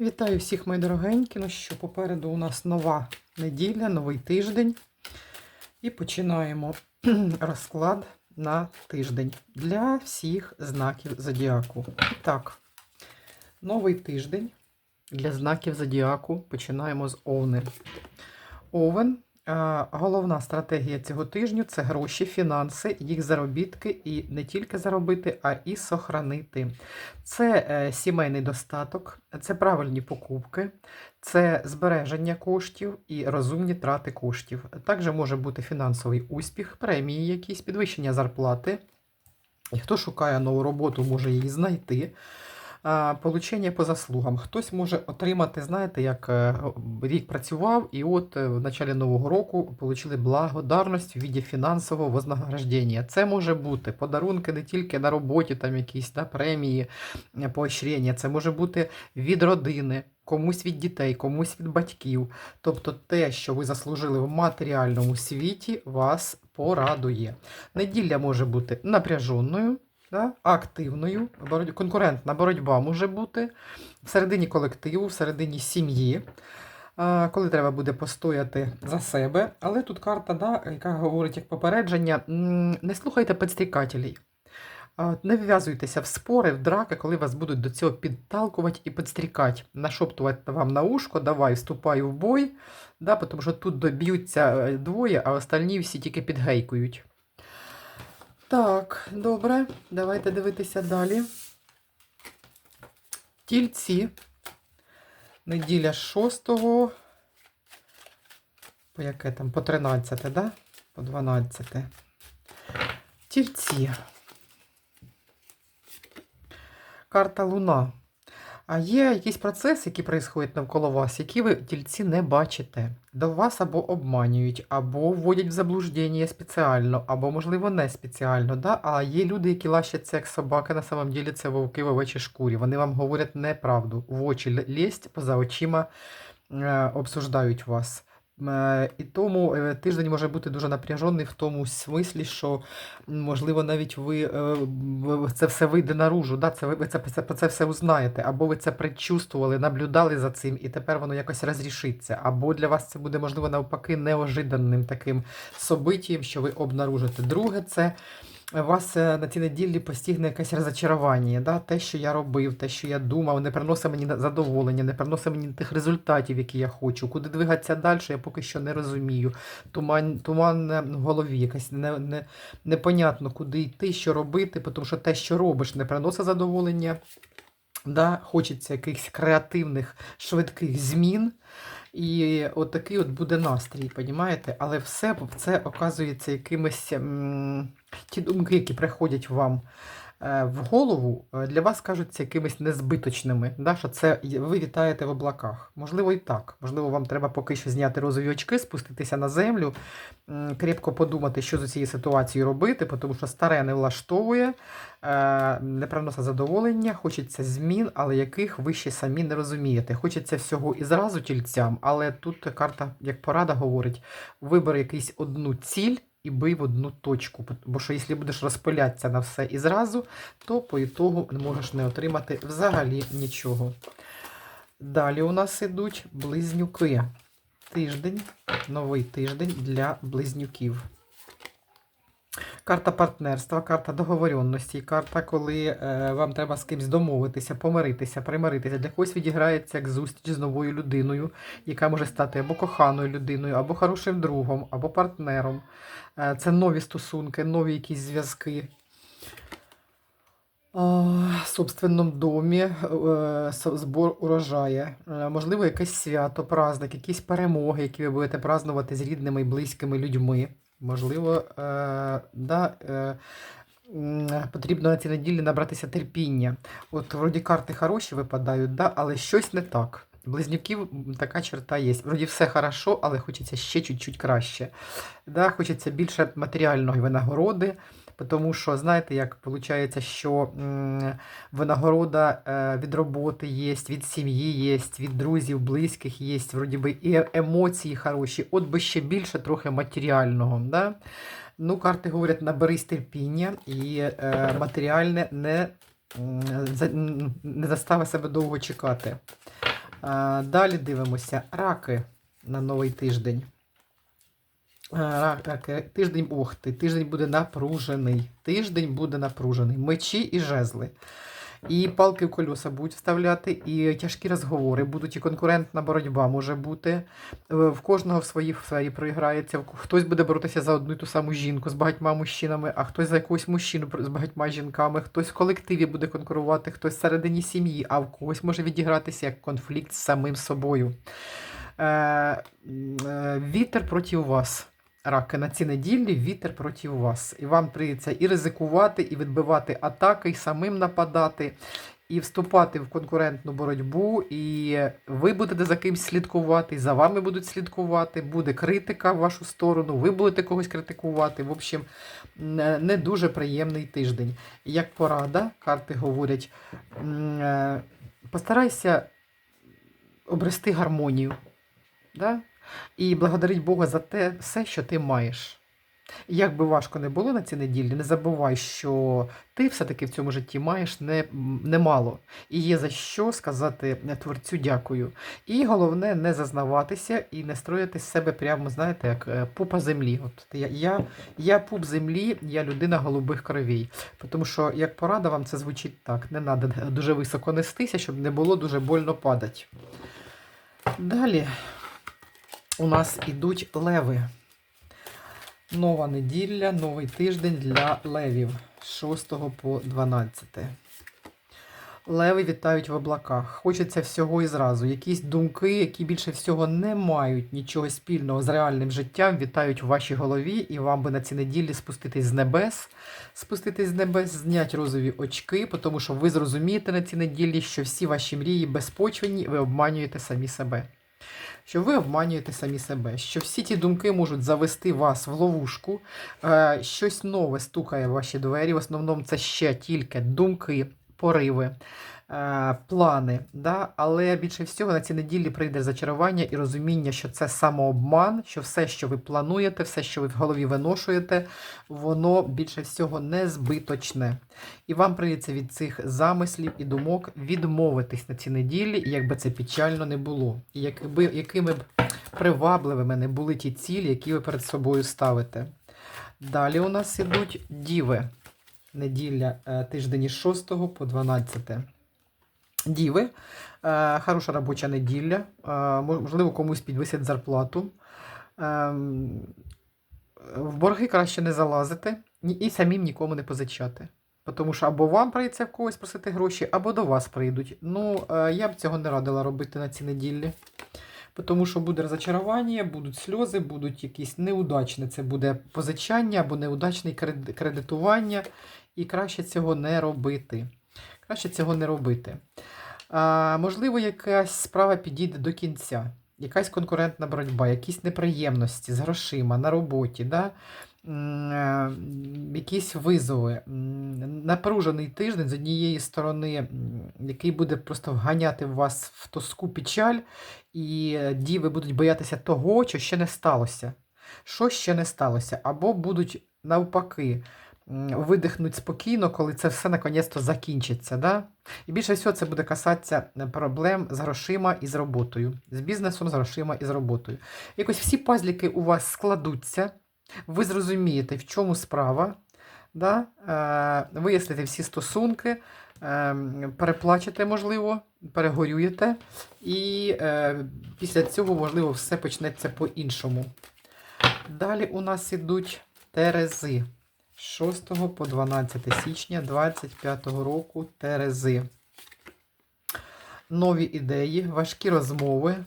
Вітаю всіх, мої дорогенькі. Ну що, попереду у нас нова неділя, новий тиждень. І починаємо розклад на тиждень для всіх знаків зодіаку. Так, новий тиждень для знаків зодіаку. Починаємо з Овни. Овен. Е, Головна стратегія цього тижню це гроші, фінанси, їх заробітки і не тільки заробити, а і сохранити. Це е, сімейний достаток, це правильні покупки, це збереження коштів і розумні трати коштів. Також може бути фінансовий успіх, премії, якісь підвищення зарплати. І хто шукає нову роботу, може її знайти. Получення по заслугам. Хтось може отримати, знаєте, як е, рік працював, і от е, в началі нового року отримали благодарність в віді фінансового вознаграждення. Це може бути подарунки не тільки на роботі, там якісь да, премії, е, поощрення. Це може бути від родини, комусь від дітей, комусь від батьків. Тобто те, що ви заслужили в матеріальному світі, вас порадує. Неділя може бути напряженою да, активною, конкурентна боротьба може бути всередині колективу, всередині сім'ї, коли треба буде постояти за себе. Але тут карта, да, яка говорить як попередження: не слухайте підстрікателів. Не вв'язуйтеся в спори, в драки, коли вас будуть до цього підталкувати і підстрікати, нашоптувати вам на ушко, давай, вступай в бой, да, тому що тут доб'ються е, двоє, а остальні всі тільки підгейкують. Так, добре, давайте дивитися далі. Тільці. Неділя 6 по яке там? По 13, да? По 12. Тільці. Карта Луна. А є якісь процеси, які проходять навколо вас, які ви тільці не бачите. До вас або обманюють, або вводять в заблуждення спеціально, або, можливо, не спеціально. Да? А є люди, які лащаться як собаки, на самом ділі це вовки в овечій шкурі. Вони вам говорять неправду. В очі л- поза очима е, обсуждають вас. Е, І тому е, тиждень може бути дуже напряжений в тому смислі, що можливо навіть ви е, це все вийде наружу, да? це ви це, це, це все узнаєте, або ви це предчувствували, наблюдали за цим, і тепер воно якось розрішиться. Або для вас це буде можливо навпаки неожиданним таким собиттям, що ви обнаружите. Друге, це вас е, на цій неділі постигне якесь розочарування. Да? Те, що я робив, те, що я думав, не приносить мені задоволення, не приносить мені тих результатів, які я хочу. Куди двигатися далі, я поки що не розумію. Туман, туман е, в голові, якась не, не, непонятно, куди йти, що робити, тому що те, що робиш, не приносить задоволення. Да? Хочеться якихось креативних, швидких змін. І от такий от буде настрій, понімаєте? Але все це оказується якимись м, ті думки, які приходять вам в голову, е, для вас кажуться якимись незбиточними. Да? Що це ви вітаєте в облаках. Можливо, і так. Можливо, вам треба поки що зняти розові очки, спуститися на землю, крепко подумати, що з цією ситуацією робити, тому що старе не влаштовує, е, не приносить задоволення, хочеться змін, але яких ви ще самі не розумієте. Хочеться всього і зразу тільцям, але тут карта, як порада говорить, вибери якусь одну ціль і бий в одну точку. Бо що якщо будеш розпилятися на все і зразу, то по ітогу можеш не отримати взагалі нічого. Далі у нас ідуть близнюки. Тиждень, новий тиждень для близнюків. Карта партнерства, карта договоренності, карта, коли е, вам треба з кимось домовитися, помиритися, примиритися. Для когось відіграється як зустріч з новою людиною, яка може стати або коханою людиною, або хорошим другом, або партнером. Е, це нові стосунки, нові якісь зв'язки. В собственному домі е, збор урожаю. Е, Можливо, якесь свято, праздник, якісь перемоги, які ви будете празднувати з рідними і близькими людьми. Можливо, е, да, е, потрібно на цій неділі набратися терпіння. От вроді карти хороші випадають, да, але щось не так. Близнюків така черта є. Вроді все хорошо, але хочеться ще чуть-чуть краще. Да, хочеться більше матеріальної винагороди, тому що, знаєте, як виходить, що винагорода е, від роботи є, від сім'ї є, від друзів, близьких є, вроді би і емоції хороші, от би ще більше трохи матеріального. Да? Ну, карти говорять, наберись терпіння і е, матеріальне не, не застави себе довго чекати. Далі дивимося раки на новий тиждень. А, ра- Раки, тиждень, ох ти, тиждень буде напружений. Тиждень буде напружений. Мечі і жезли. І палки в колеса будуть вставляти, і тяжкі розговори будуть, і конкурентна боротьба може бути. Е, В кожного в своїй сфері проіграється. Хтось буде боротися за одну і ту саму жінку з багатьма мужчинами, а хтось за якогось мужчину з багатьма жінками, хтось в колективі буде конкурувати, хтось всередині сім'ї, а в когось може відігратися як конфлікт з самим собою. Е, е, вітер проти вас. Раки на ці неділі вітер проти вас. І вам прийдеться і ризикувати, і відбивати атаки, і самим нападати, і вступати в конкурентну боротьбу. І ви будете за кимсь слідкувати, і за вами будуть слідкувати, буде критика в вашу сторону, ви будете когось критикувати. В общем, не дуже приємний тиждень. Як порада, карти говорять, е, постарайся обрести гармонію. Да? І благодарить Бога за те все, що ти маєш. І Як би важко не було на цій неділі, не забувай, що ти все-таки в цьому житті маєш не- немало. І є за що сказати творцю дякую. І головне не зазнаватися і не строїти з себе прямо, знаєте, як е, пупа землі. От я, я, я пуп землі, я людина голубих кровей. Тому що, як порада, вам це звучить так. Не треба дуже високо нестися, щоб не було дуже больно падати. Далі у нас ідуть леви. Нова неділя, новий тиждень для левів з 6 по 12. Леви вітають в облаках. Хочеться всього і зразу. Якісь думки, які більше всього не мають нічого спільного з реальним життям, вітають в вашій голові, і вам би на ці неділі спуститись з небес, спуститись з небес, зняти розові очки, тому що ви зрозумієте на ці неділі, що всі ваші мрії безпочвені, ви обманюєте самі себе що ви обманюєте самі себе, що всі ті думки можуть завести вас в ловушку, е, щось нове стукає в ваші двері. В основному це ще тільки думки, пориви, плани. Да? Але більше всього на цій неділі прийде зачарування і розуміння, що це самообман, що все, що ви плануєте, все, що ви в голові виношуєте, воно більше всього не збиточне. І вам прийдеться від цих замислів і думок відмовитись на ці неділі, якби це печально не було. І якби, якими б привабливими не були ті цілі, які ви перед собою ставите. Далі у нас ідуть діви. Неділя е, тиждень із 6 по 12. Діви. Е, Хороша робоча неділя. Е, Можливо, комусь підвисять зарплату. Ем, В борги краще не залазити і самим нікому не позичати. Тому що або вам прийдеться в когось просити гроші, або до вас прийдуть. Ну, е, я б цього не радила робити на ці неділі. Тому що буде розочарування, будуть сльози, будуть якісь неудачні. Це буде позичання або неудачне кредитування. І краще цього не робити. Краще цього не робити. А, можливо, якась справа підійде до кінця. Якась конкурентна боротьба, якісь неприємності з грошима на роботі, да? Е, якісь визови. Напружений тиждень з однієї сторони, який буде просто вганяти вас в тоску печаль, і діви будуть боятися того, що ще не сталося. Що ще не сталося? Або будуть навпаки видихнуть спокійно, коли це все наконець-то закінчиться. Да? І більше всього це буде касатися е, проблем з грошима і з роботою, з бізнесом, з грошима і з роботою. Якось всі пазліки у вас складуться, ви зрозумієте, в чому справа, да? е, виясните всі стосунки, е, переплачете, можливо, перегорюєте, і е, після цього, можливо, все почнеться по-іншому. Далі у нас ідуть Терези. З 6 по 12 січня 2025 року Терези. Нові ідеї, важкі розмови.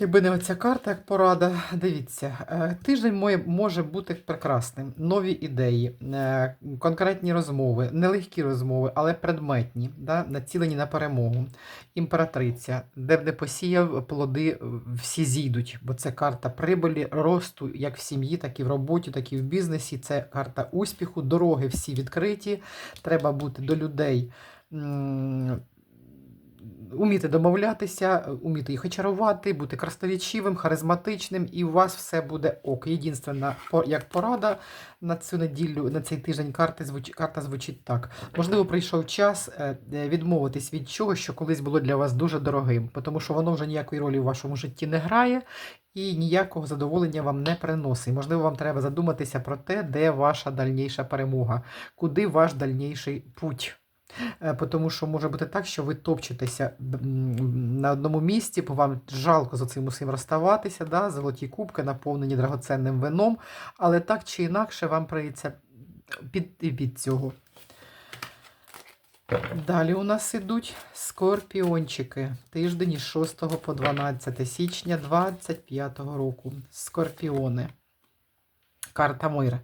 Якби не оця карта, як порада, дивіться, е, тиждень може бути прекрасним. Нові ідеї, е, конкретні розмови, нелегкі розмови, але предметні, да, націлені на перемогу. Імператриця, де б не посіяв, плоди е, всі зійдуть, бо це карта прибулі, росту як в сім'ї, так і в роботі, так і в бізнесі. Це карта успіху, дороги всі відкриті. Треба бути до людей. Уміти домовлятися, уміти їх очарувати, бути красноречивим, харизматичним, і у вас все буде ок. Єдинственна, як порада на цю неділю, на цей тиждень карти звуч... карта звучить так. Можливо, прийшов час е, відмовитись від чого, що колись було для вас дуже дорогим, тому що воно вже ніякої ролі в вашому житті не грає і ніякого задоволення вам не приносить. Можливо, вам треба задуматися про те, де ваша дальніша перемога, куди ваш дальніший путь. Е, Тому що може бути так, що ви топчетеся на одному місці, бо вам жалко за цим усім розставатися, да? золоті кубки, наповнені драгоценним вином, але так чи інакше вам прийдеться піти від цього. Далі у нас ідуть скорпіончики. Тиждень із 6 по 12 січня 25 року. Скорпіони. Карта мир.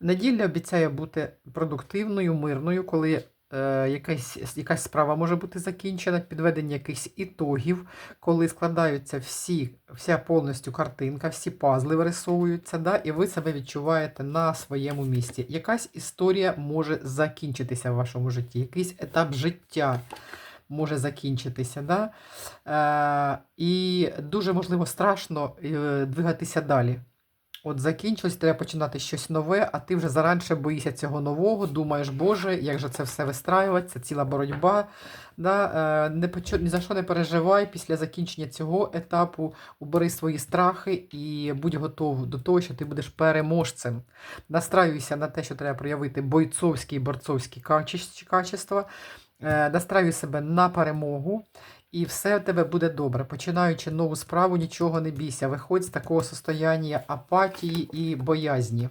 Неділя обіцяє бути продуктивною, мирною, коли е, якась, якась справа може бути закінчена, підведення якихось ітогів, коли складаються всі, вся повністю картинка, всі пазли вирисовуються, да, і ви себе відчуваєте на своєму місці. Якась історія може закінчитися в вашому житті, якийсь етап життя може закінчитися. Да? Е, і дуже можливо страшно е, двигатися далі. От закінчилось, треба починати щось нове, а ти вже заранше боїшся цього нового, думаєш, Боже, як же це все вистраювати, це ціла боротьба. Да? Е, не, ні за що не переживай після закінчення цього етапу, убери свої страхи і будь готов до того, що ти будеш переможцем. Настраюйся на те, що треба проявити бойцовські і борцовські качес- качества. Е, Настраюй себе на перемогу. І все в тебе буде добре. Починаючи нову справу, нічого не бійся. Виходь з такого состояння апатії і боязні.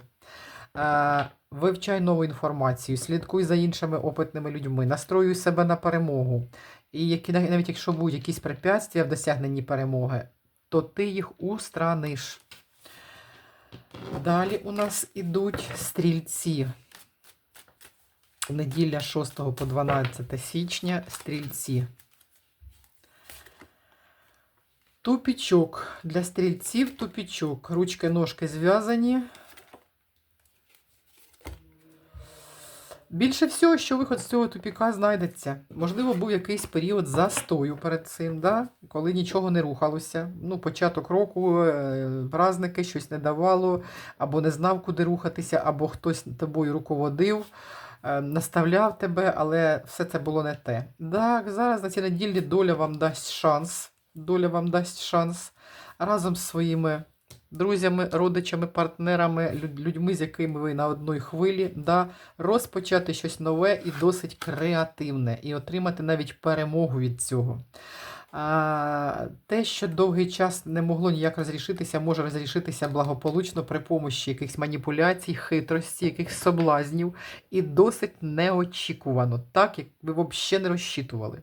Е, вивчай нову інформацію, слідкуй за іншими опитними людьми, настроюй себе на перемогу. І які, навіть якщо будуть якісь препятствия в досягненні перемоги, то ти їх устраниш. Далі у нас ідуть стрільці. Неділя 6 по 12 січня стрільці. Тупічок. Для стрільців тупічок. Ручки, ножки зв'язані. Більше всього, що виход з цього тупіка знайдеться. Можливо, був якийсь період застою перед цим, да? коли нічого не рухалося. Ну, початок року, е, праздники, щось не давало, або не знав, куди рухатися, або хтось тобою руководив, е, наставляв тебе, але все це було не те. Так, зараз на цій неділі доля вам дасть шанс. Доля вам дасть шанс разом з своїми друзями, родичами, партнерами, людьми, з якими ви на одній хвилі, да, розпочати щось нове і досить креативне, і отримати навіть перемогу від цього. А, те, що довгий час не могло ніяк розрішитися, може розрішитися благополучно при помощі якихось маніпуляцій, хитрості, якихось соблазнів, і досить неочікувано, так як ви взагалі не розчитували.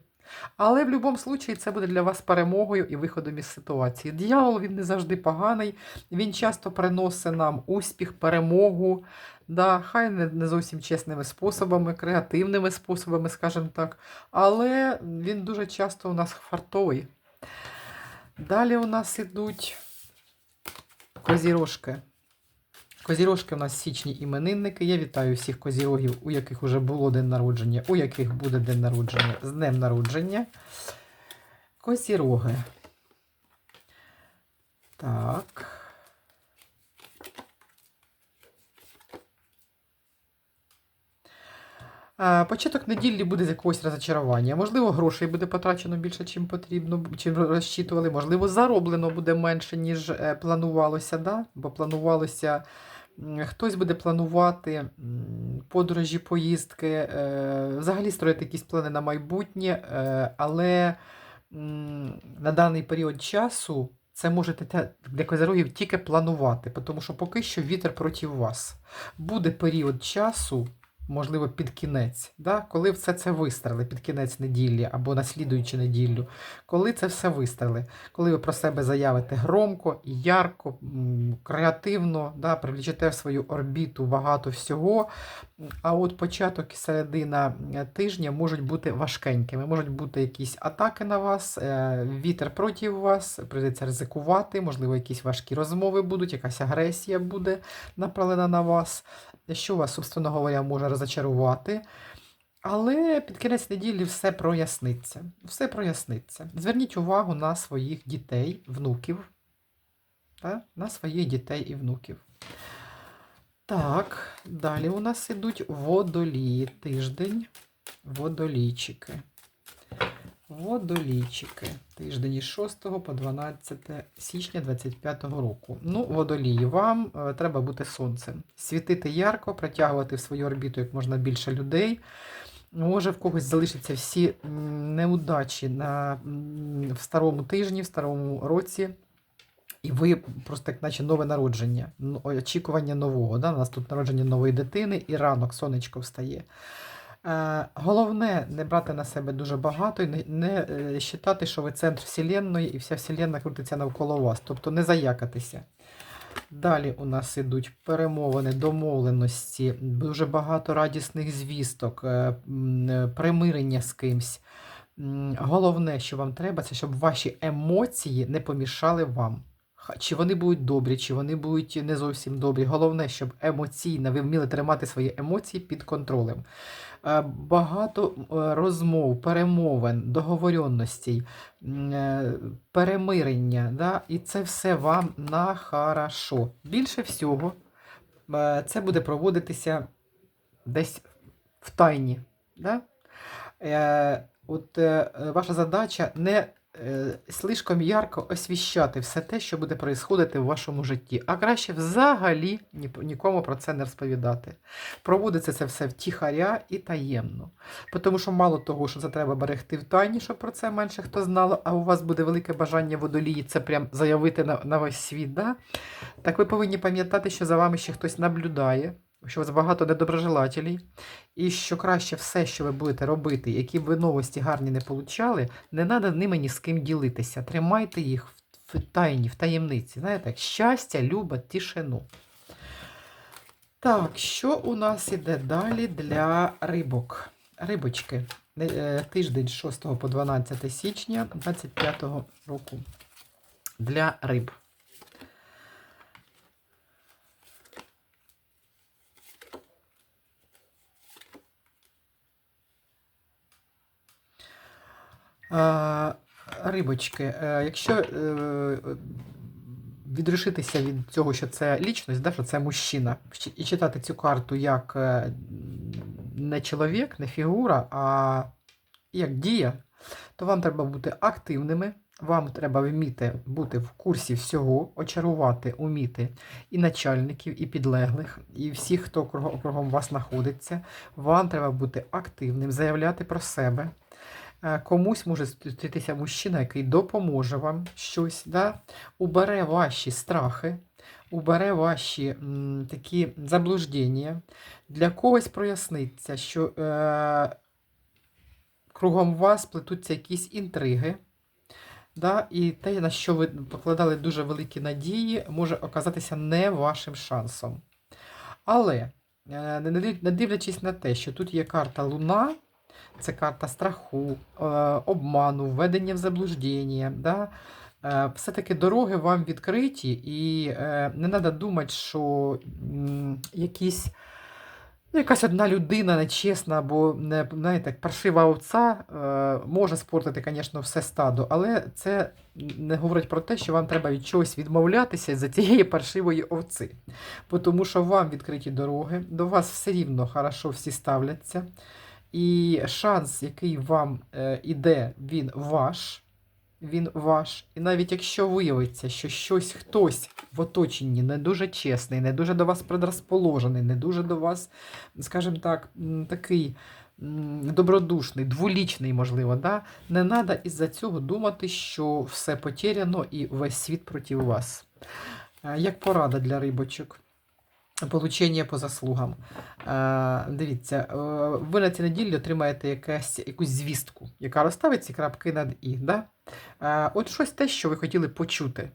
Але в будь-якому випадку це буде для вас перемогою і виходом із ситуації. Дьявол він не завжди поганий, він часто приносить нам успіх, перемогу, да, хай не, не зовсім чесними способами, креативними способами, скажімо так. Але він дуже часто у нас фартовий. Далі у нас ідуть козірожки. Козірожки у нас січні іменинники. Я вітаю всіх козірогів, у яких вже було день народження, у яких буде день народження з днем народження. Козіроги. Так. Початок неділі буде з якогось розочарування. Можливо, грошей буде потрачено більше, чим потрібно, чим розчитували. Можливо, зароблено буде менше, ніж е, планувалося. Да? Бо планувалося, хтось буде планувати подорожі, поїздки, е, взагалі строїти якісь плани на майбутнє, е, але на даний період часу. Це можете для козерогів тільки планувати, тому що поки що вітер проти вас. Буде період часу, можливо, під кінець, да? коли все це вистрели під кінець неділі або наслідуючи неділю, коли це все вистрели, коли ви про себе заявите громко, ярко, креативно, да? привлічете в свою орбіту багато всього. А от початок і середина е, тижня можуть бути важкенькими, можуть бути якісь атаки на вас, е, вітер проти вас, прийдеться ризикувати, можливо, якісь важкі розмови будуть, якась агресія буде направлена на вас що вас, собственно говоря, може розочарувати. Але під кінець неділі все проясниться. Все проясниться. Зверніть увагу на своїх дітей, внуків. Та? На своїх дітей і внуків. Так, далі у нас ідуть водолії. Тиждень. Водолійчики. Водолійчики. Тиждень із 6 по 12 січня 25 року. Ну, водолії, вам е, треба бути сонцем. Світити ярко, притягувати в свою орбіту як можна більше людей. Може, в когось залишаться всі неудачі на, в старому тижні, в старому році. І ви просто як наче нове народження, очікування нового. Да? У нас тут народження нової дитини і ранок сонечко встає. Е, головне не брати на себе дуже багато і не, не е, вважати, що ви центр Вселенної і вся Вселенна крутиться навколо вас. Тобто не заякатися. Далі у нас ідуть перемовини, домовленості, дуже багато радісних звісток, е, е, примирення з кимсь. Головне, що вам треба, це щоб ваші емоції не помішали вам. Чи вони будуть добрі, чи вони будуть не зовсім добрі. Головне, щоб емоційно ви вміли тримати свої емоції під контролем. Е, Багато е, розмов, перемовин, договоренностей, е, перемирення, да? і це все вам на хорошо. Більше всього, це буде проводитися десь в тайні. Да? От ваша задача не слишком ярко освіщати все те, що буде происходити в вашому житті, а краще взагалі нікому про це не розповідати. Проводиться це все втіхаря і таємно. Тому що мало того, що це треба берегти в тайні, щоб про це менше хто знало, а у вас буде велике бажання водолії це прям заявити на, на весь світ. Да? Так ви повинні пам'ятати, що за вами ще хтось наблюдає, що у вас багато недоброжелателів, і що краще все, що ви будете робити, які б ви новості гарні не получали, не треба ними ні з ким ділитися. Тримайте їх в, тайні, в таємниці. Знаєте, щастя, люба, тишину. Так, що у нас іде далі для рибок? Рибочки. Е, Тиждень з 6 по 12 січня 25 року. Для риб. Рибочки, е, якщо е, відрішитися від цього, що це лічність, да, що це мужчина, і читати цю карту як е, не чоловік, не фігура, а як дія, то вам треба бути активними, вам треба вміти бути в курсі всього, очарувати, уміти і начальників, і підлеглих, і всіх, хто кругом вас знаходиться. Вам треба бути активним, заявляти про себе. Е, Комусь може зустрітися мужчина, який допоможе вам щось, да? убере ваші страхи, убере ваші м, такі заблуждення. Для когось проясниться, що е, кругом вас плетуться якісь інтриги. Да? І те, на що ви покладали дуже великі надії, може оказатися не вашим шансом. Але, е, не див- не дивлячись на те, що тут є карта Луна, це карта страху, е, обману, введення в заблуждення. Да? Е, Все-таки дороги вам відкриті, і е, не треба думати, що якісь, ну, якась одна людина нечесна або не, знаєте, паршива овця е, може спортити, звісно, все стадо, але це не говорить про те, що вам треба від чогось відмовлятися за цієї паршивої овці. Тому що вам відкриті дороги, до вас все рівно хорошо всі ставляться. І шанс, який вам е, іде, він ваш. Він ваш. І навіть якщо виявиться, що щось хтось в оточенні не дуже чесний, не дуже до вас предрозположений, не дуже до вас, скажімо так, такий добродушний, дволічний, можливо, да? не треба із-за цього думати, що все потеряно і весь світ проти вас. Е, Як порада для рибочок? Получення по заслугам. Е, дивіться, е, ви на цій неділі отримаєте якась, якусь звістку, яка розставить ці крапки над і. Да? Е, от щось те, що ви хотіли почути.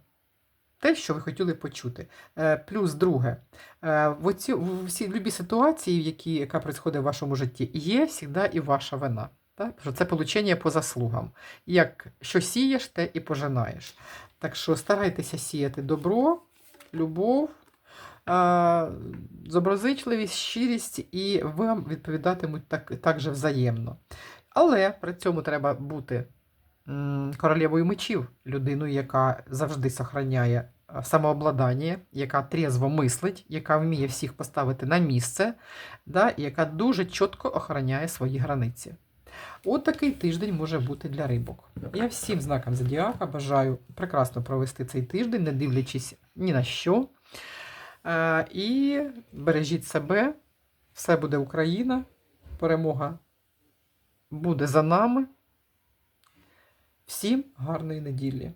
Те, що ви хотіли почути. Е, плюс друге, е, в, оці, в всі любі ситуації, які, яка відбувається в вашому житті, є завжди і ваша вина. Так? Що це получення по заслугам. Як що сієш, те і пожинаєш. Так що старайтеся сіяти добро, любов. А, доброзичливість, щирість, і вам відповідатимуть так, так же взаємно. Але при цьому треба бути королевою мечів, людиною, яка завжди сохраняє самообладання, яка трезво мислить, яка вміє всіх поставити на місце, да, і яка дуже чітко охороняє свої границі. От такий тиждень може бути для рибок. Я всім знакам зодіака бажаю прекрасно провести цей тиждень, не дивлячись ні на що. Е, І бережіть себе, все буде Україна, перемога буде за нами. Всім гарної неділі!